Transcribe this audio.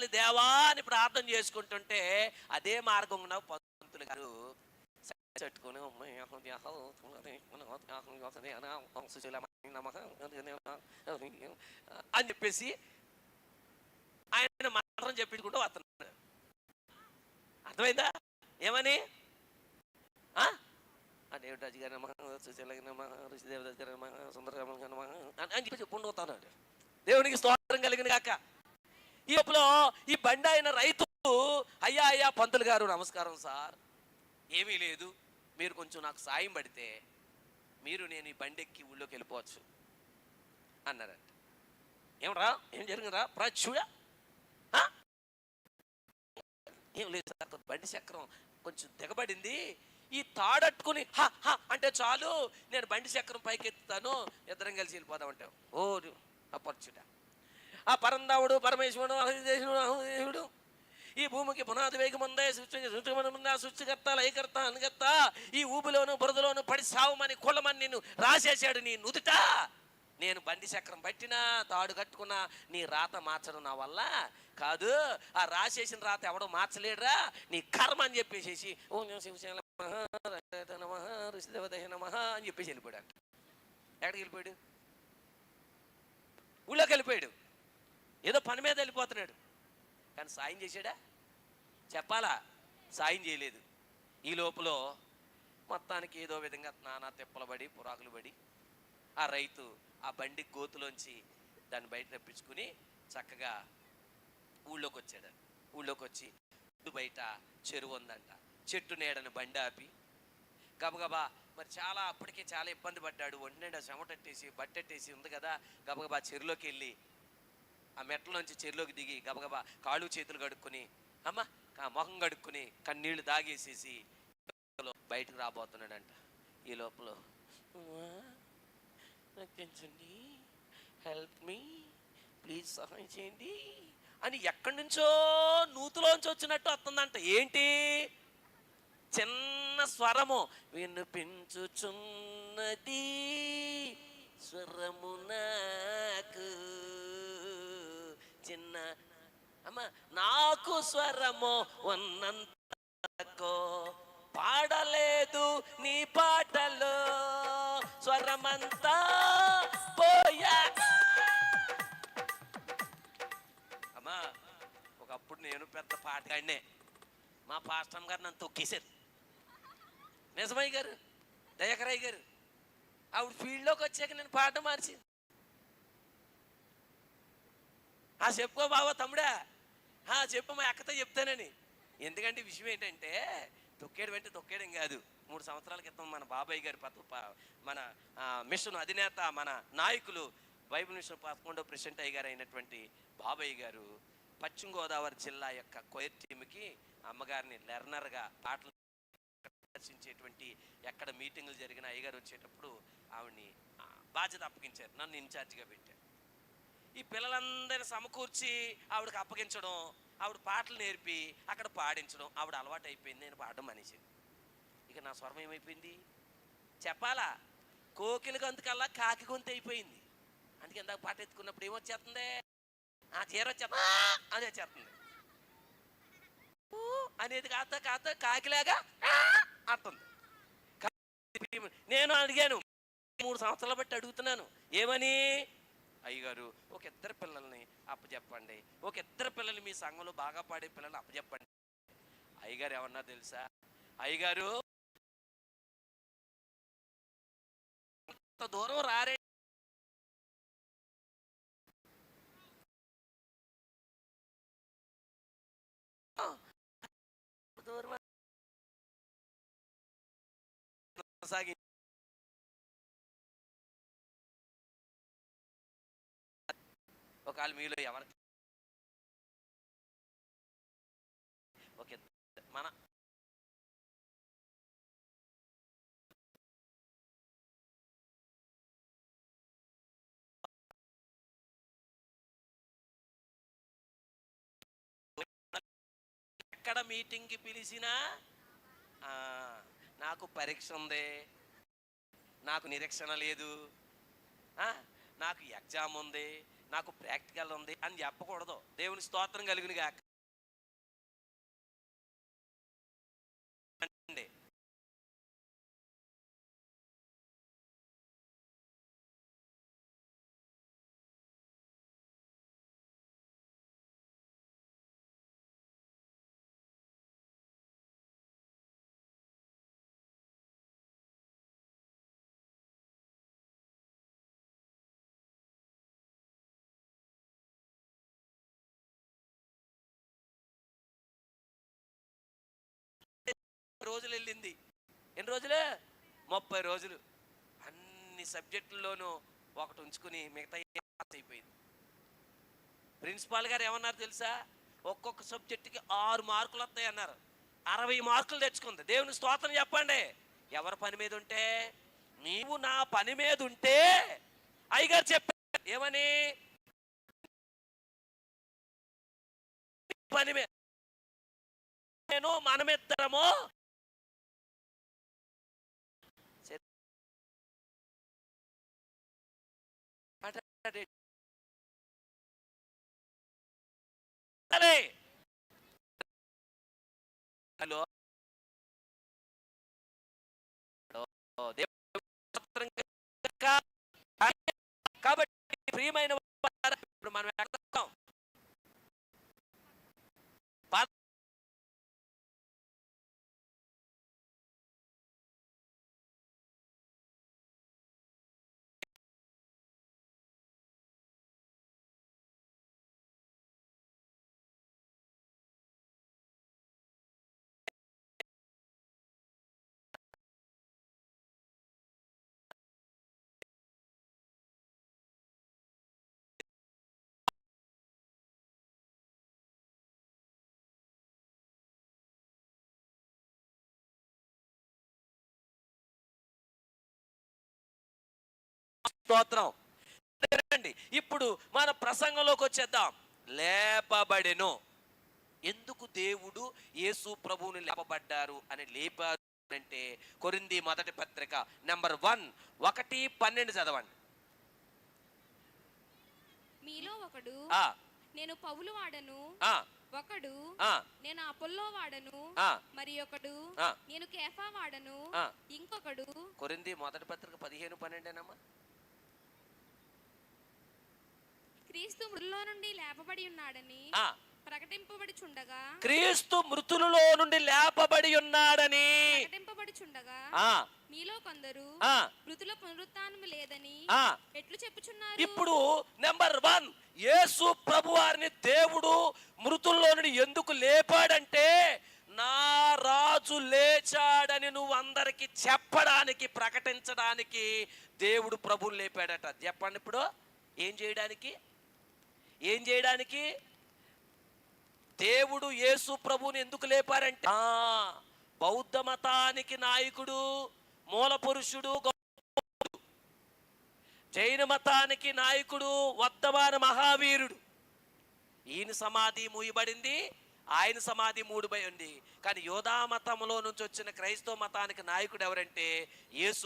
ఉండాలి దేవా అని ప్రార్థన చేసుకుంటుంటే అదే మార్గం ఉన్న పంతులు గారు చెట్టుకుని అని చెప్పేసి ఆయన మాత్రం చెప్పించుకుంటూ వస్తున్నాడు అర్థమైందా ఏమని ఆ? దేవుడు దేవుడాజు గారి నమ సుశీలకి నమ ఋషిదేవదాస్ గారి నమ సుందరరామ గారి నమ అని చెప్పి చెప్పుకుంటూ వస్తున్నాడు దేవునికి స్తోత్రం కలిగిన కాక ఈ లోపల ఈ బండి అయిన రైతు అయ్యా అయ్యా పంతులు గారు నమస్కారం సార్. ఏమీ లేదు. మీరు కొంచెం నాకు సాయం పడితే మీరు నేను ఈ బండి ఎక్కి ఊళ్ళోకి వెళ్ళిపోవచ్చు అన్నారంట. ఏమరా? ఏం జరిగిందిరా? ప్రచుడా ఏం లేదు సార్ బండి చక్రం కొంచెం దిగబడింది ఈ తాడట్టుకుని హా హా అంటే చాలు నేను బండి చక్రం పైకి ఎత్తుతాను ఇద్దరం కలిసి వెళ్ళిపోదాం అంటే ఓ అపర్చుట ఆ పరందావుడు పరమేశ్వరుడు అహదేశుడు అహదేశుడు ఈ భూమికి పునాది వేగముందే సృష్టి సృష్టిమనుందా సృష్టికర్త లయకర్త అనుగర్త ఈ ఊబిలోను బురదలోను పడి సావమని కులమని నిన్ను రాసేశాడు నీ నుదుట. నేను బండి చక్రం పట్టినా తాడు కట్టుకున్నా నీ రాత మార్చడం నా వల్ల కాదు. ఆ రాసేసిన రాత ఎవడో మార్చలేడురా. నీ కర్మ అని చెప్పేసేసి ఓ శివసేన నమ ఋషిదేవదయ నమ అని చెప్పేసి వెళ్ళిపోయాడు. ఎక్కడికి వెళ్ళిపోయాడు? ఊళ్ళోకి వెళ్ళిపోయాడు. ఏదో పని మీద వెళ్ళిపోతున్నాడు. కానీ సాయం చేశాడా? చెప్పాలా? సాయం చేయలేదు. ఈ లోపల మొత్తానికి ఏదో విధంగా నానా తిప్పలు పడి పురాకులు పడి ఆ రైతు ఆ బండి గోతులోంచి దాన్ని బయట రప్పించుకుని చక్కగా ఊళ్ళోకి వచ్చాడు ఊళ్ళోకి వచ్చి బయట చెరువు ఉందంట. చెట్టు నీడని బండి ఆపి గబగబా మరి చాలా అప్పటికే చాలా ఇబ్బంది పడ్డాడు. ఒంటినిండా చెమటట్టేసి బట్టెట్టేసి ఉంది కదా. గబగబా చెరువులోకి వెళ్ళి ఆ మెట్లలోంచి చెరులోకి దిగి గబగబా కాళ్ళు చేతులు కడుక్కొని అమ్మ ఆ మొహం కడుక్కొని కన్నీళ్ళు దాగేసేసి బయటకు రాబోతున్నాడంట. ఈ లోపల "అమ్మా, హెల్ప్ మీ ప్లీజ్ సహాయం చేయండి అని ఎక్కడి నుంచో నూతులోంచి వచ్చినట్టు వస్తుందంట. ఏంటి? చిన్న స్వరము వినిపించుచున్నది స్వరమునా చిన్న. అమ్మ నాకు స్వరము ఉన్నంతకో పాడలేదు నీ పాటలు. స్వరమంతా పోయా. అమ్మా ఒకప్పుడు నేను పెద్ద పాటగాడినే. మా పాస్టమ్ గారు నన్ను తొక్కేశారు. నిజమయ్య గారు దయకరయ్య గారు ఆవిడ ఫీల్డ్లోకి వచ్చాక నేను పాట మార్చి ఆ చెప్పుకో బావా తమ్ముడా. ఆ చెప్పు మా అక్కతో చెప్తానని. ఎందుకంటే విషయం ఏంటంటే తొక్కేయడం అంటే తొక్కేయడం కాదు. మూడు సంవత్సరాల క్రితం మన బాబాయ్ గారి పత మన మిషన్ అధినేత మన నాయకులు బైబిల్ మిషన్ పదకొండో ప్రెసిడెంట్ అయ్య గారు అయినటువంటి బాబాయ్ గారు పశ్చిమ గోదావరి జిల్లా యొక్క కొయర్ టీమ్కి అమ్మగారిని లెర్నర్గా పాటలు దర్శించేటువంటి ఎక్కడ మీటింగులు జరిగిన అయ్యగారు వచ్చేటప్పుడు ఆవిడ్ని బాధ్యత అప్పగించారు. నన్ను ఇన్ఛార్జిగా పెట్టారు. ఈ పిల్లలందరిని సమకూర్చి ఆవిడకి అప్పగించడం ఆవిడ పాటలు నేర్పి అక్కడ పాడించడం ఆవిడ అలవాటు అయిపోయింది నేను పాడడం మనిషిని ఇక నా స్వరం ఏమైపోయింది? చెప్పాలా? కోకిల గొంతుకల్లా కాకి గొంతు అయిపోయింది. అందుకే ఇందాక పాట ఎత్తుకున్నప్పుడు ఏమొచ్చేస్తుంది? ఆ చీర వచ్చేస్తా అదే వచ్చేస్తుంది. అనేది కాస్త కాస్త కాకిలాగా అంటుంది. నేను అడిగాను మూడు సంవత్సరాలు బట్టి అడుగుతున్నాను. ఏమని? అయ్యగారు ఒక ఇద్దరు పిల్లల్ని అప్పచెప్పండి ఒక ఇద్దరు పిల్లల్ని మీ సంఘంలో బాగా పాడే పిల్లల్ని అప్పచెప్పండి అయ్యగారు ఏమన్నా తెలుసా? అయ్యగారు దూరం రారే. దూరం సాగి ఒకవేళ మీలో ఎవరు ఓకే. మన ఎక్కడ మీటింగ్కి పిలిచినా ఆ, నాకు పరీక్ష ఉంది నాకు నిరీక్షణ లేదు ఆ, నాకు ఎగ్జామ్ ఉంది నాకు ప్రాక్టికల్ ఉంది అని చెప్పకూడదు. దేవుని స్తోత్రం కలిగిన గాక రోజులు వెళ్ళింది ఎన్ని రోజులు? ముప్పై రోజులు. అన్ని సబ్జెక్టుల్లోనూ ఒకటి ఉంచుకుని మిగతా అయిపోయింది. ప్రిన్సిపాల్ గారు ఏమన్నారు తెలుసా? ఒక్కొక్క సబ్జెక్టుకి ఆరు మార్కులు వస్తాయి అన్నారు. అరవై మార్కులు తెచ్చుకుంది. దేవుని స్తోత్రం చెప్పండి. ఎవరి పని మీద ఉంటే? నీవు నా పని మీద ఉంటే? అయ్యగారు చెప్పారు. ఏమని? పని మీద. నేను మనమిద్దరము ఉంటది. హలో? కాబట్టి ప్రియమైన ఇప్పుడు మనం స్తోత్రం. రండి ఇప్పుడు మన ప్రసంగంలోకి వచ్చేద్దాం. లేపబడెను. ఎందుకు దేవుడు యేసు ప్రభువుని లేపబడ్డారు అని లేపారు అంటే కొరింది మొదటి పత్రిక నెంబర్ వన్ ఒకటి పన్నెండు చదవండి. మీలో ఒకడు ఆ, నేను పౌలు వాడను. ఆ, ఒకడు ఆ, నేను అపోల్లో వాడను. ఆ. మరి ఒకడు. నేను కేఫా వాడను. ఆ. ఇంకొకడు. కొరింది మొదటి పత్రిక పదిహేను పన్నెండేనమ్మా? క్రీస్తు మృతుల్లో నుండి లేపబడి ఉన్నాడని ఆ, ప్రకటింపబడుచుండగా? క్రీస్తు మృతులలో నుండి లేపబడి ఉన్నాడని. ప్రకటింపబడుచుండగా ఆ, మీలో కొందరు ఆ, మృతుల పునరుత్థానము లేదని. ఎట్లు చెప్పుచున్నారు? ఇప్పుడు నెంబర్ వన్ యేసు ప్రభు వారిని దేవుడు మృతుల్లో నుండి ఎందుకు లేపాడంటే నా రాజు లేచాడని నువ్వు అందరికి చెప్పడానికి ప్రకటించడానికి దేవుడు ప్రభుని లేపాడట. చెప్పండి ఇప్పుడు ఏం చేయడానికి? ఏం చేయడానికి? దేవుడు యేసు ప్రభుని ఎందుకు లేపారంటే బౌద్ధ మతానికి నాయకుడు మూల పురుషుడు జైన మతానికి నాయకుడు వర్ధమాన మహావీరుడు. ఈయన సమాధి మూయబడింది ఆయన సమాధి మూడుబై ఉంది. కానీ యోధా మతంలో నుంచి వచ్చిన క్రైస్తవ మతానికి నాయకుడు ఎవరంటే యేసు